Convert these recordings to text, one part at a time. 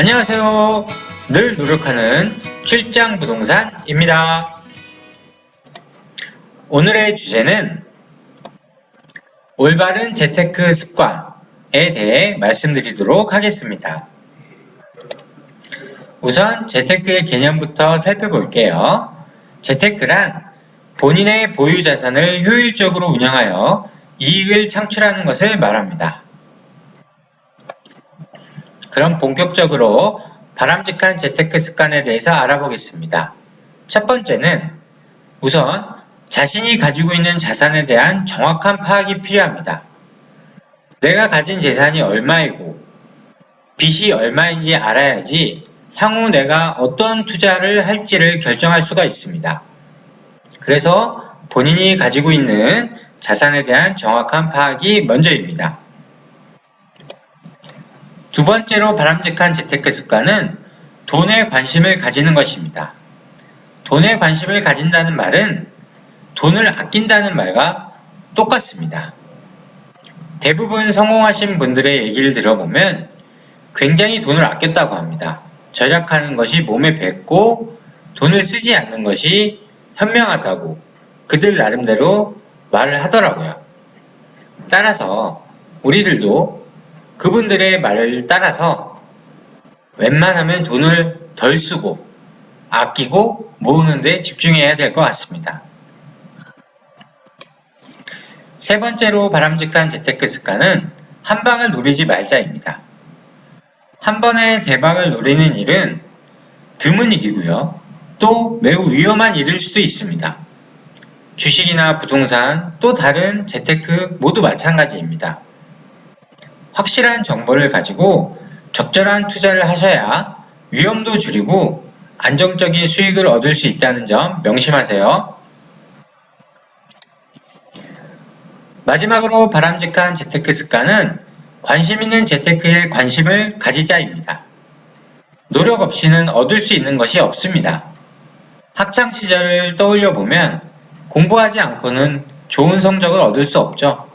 안녕하세요. 늘 노력하는 출장 부동산입니다. 오늘의 주제는 올바른 재테크 습관에 대해 말씀드리도록 하겠습니다. 우선 재테크의 개념부터 살펴볼게요. 재테크란 본인의 보유 자산을 효율적으로 운영하여 이익을 창출하는 것을 말합니다. 그럼 본격적으로 바람직한 재테크 습관에 대해서 알아보겠습니다. 첫 번째는 우선 자신이 가지고 있는 자산에 대한 정확한 파악이 필요합니다. 내가 가진 재산이 얼마이고 빚이 얼마인지 알아야지 향후 내가 어떤 투자를 할지를 결정할 수가 있습니다. 그래서 본인이 가지고 있는 자산에 대한 정확한 파악이 먼저입니다. 두 번째로 바람직한 재테크 습관은 돈에 관심을 가지는 것입니다. 돈에 관심을 가진다는 말은 돈을 아낀다는 말과 똑같습니다. 대부분 성공하신 분들의 얘기를 들어보면 굉장히 돈을 아꼈다고 합니다. 절약하는 것이 몸에 뱄고 돈을 쓰지 않는 것이 현명하다고 그들 나름대로 말을 하더라고요. 따라서 우리들도 그분들의 말을 따라서 웬만하면 돈을 덜 쓰고 아끼고 모으는 데 집중해야 될 것 같습니다. 세 번째로 바람직한 재테크 습관은 한 방을 노리지 말자입니다. 한 번에 대박을 노리는 일은 드문 일이고요. 또 매우 위험한 일일 수도 있습니다. 주식이나 부동산 또 다른 재테크 모두 마찬가지입니다. 확실한 정보를 가지고 적절한 투자를 하셔야 위험도 줄이고 안정적인 수익을 얻을 수 있다는 점 명심하세요. 마지막으로 바람직한 재테크 습관은 관심 있는 재테크에 관심을 가지자입니다. 노력 없이는 얻을 수 있는 것이 없습니다. 학창 시절을 떠올려 보면 공부하지 않고는 좋은 성적을 얻을 수 없죠.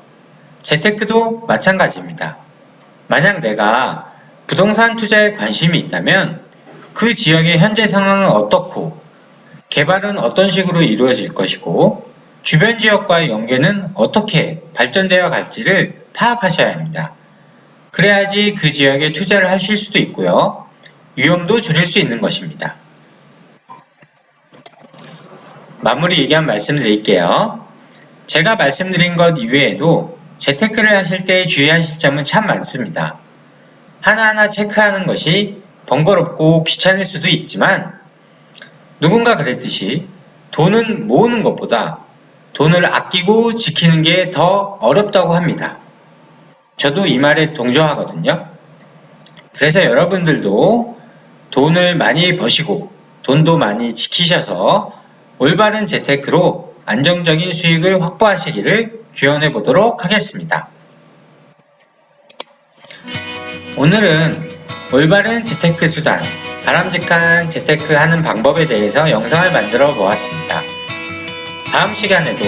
재테크도 마찬가지입니다. 만약 내가 부동산 투자에 관심이 있다면 그 지역의 현재 상황은 어떻고 개발은 어떤 식으로 이루어질 것이고 주변 지역과의 연계는 어떻게 발전되어 갈지를 파악하셔야 합니다. 그래야지 그 지역에 투자를 하실 수도 있고요. 위험도 줄일 수 있는 것입니다. 마무리 의견 말씀드릴게요. 제가 말씀드린 것 이외에도 재테크를 하실 때 주의하실 점은 참 많습니다. 하나하나 체크하는 것이 번거롭고 귀찮을 수도 있지만 누군가 그랬듯이 돈은 모으는 것보다 돈을 아끼고 지키는 게 더 어렵다고 합니다. 저도 이 말에 동조하거든요. 그래서 여러분들도 돈을 많이 버시고 돈도 많이 지키셔서 올바른 재테크로 안정적인 수익을 확보하시기를 기원해 보도록 하겠습니다. 오늘은 올바른 재테크 수단, 바람직한 재테크 하는 방법에 대해서 영상을 만들어 보았습니다. 다음 시간에도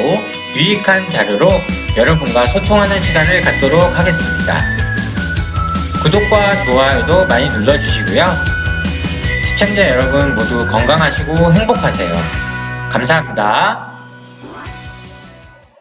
유익한 자료로 여러분과 소통하는 시간을 갖도록 하겠습니다. 구독과 좋아요도 많이 눌러주시고요. 시청자 여러분 모두 건강하시고 행복하세요. 감사합니다.